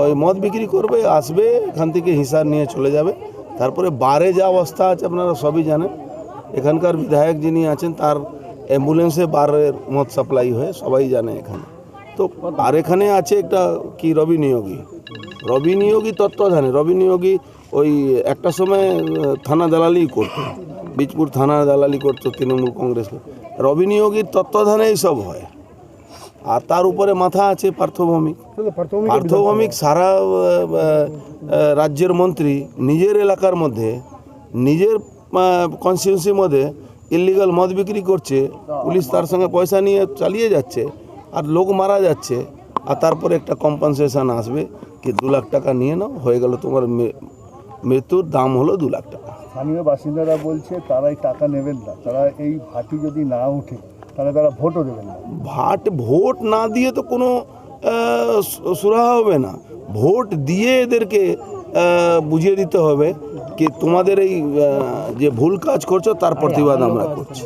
ওই মদ বিক্রি করবে, আসবে, এখান থেকে হিসাব নিয়ে চলে যাবে। তারপরে বারে যা অবস্থা আছে আপনারা সবই জানেন। এখানকার বিধায়ক যিনি আছেন, তার অ্যাম্বুলেন্সে বারের মদ সাপ্লাই হয়, সবাই জানে এখানে। তো আর এখানে আছে একটা কি, রবি নিয়োগী। রবি নিয়োগী তত্ত্বাবধানে রবি নিয়োগী ওই একটা সময় থানা দালালি করতো। বীজপুর থানা দালালি করতো তৃণমূল কংগ্রেস রবি নিয়োগীর তত্ত্বাবধানেই সব হয়। আর তার উপরে মাথা আছে পার্থভৌমিক। পার্থভৌমিক সারা রাজ্যের মন্ত্রী নিজের এলাকার মধ্যে নিজের কনস্টিটিউন্সির মধ্যে ইলিগাল মদ বিক্রি করছে পুলিশ তার সঙ্গে পয়সা নিয়ে চালিয়ে যাচ্ছে আর লোক মারা যাচ্ছে আর তারপরে একটা কম্পনসেশন আসবে কি দু লাখ টাকা নিয়ে নাও হয়ে গেল তোমার মৃত্যুর দাম হলো দু লাখ টাকা। স্থানীয় বাসিন্দারা বলছে তারা এই টাকা নেবেন না। তারা এই ভাটি যদি না উঠে তাহলে তারা ভোটও দেবেন না। ভাট ভোট না দিয়ে তো কোনো সুরাহা হবে না। ভোট দিয়ে এদেরকে বুঝিয়ে দিতে হবে কি তোমাদের এই যে ভুল কাজ করছ তার প্রতিবাদ আমরা করছি।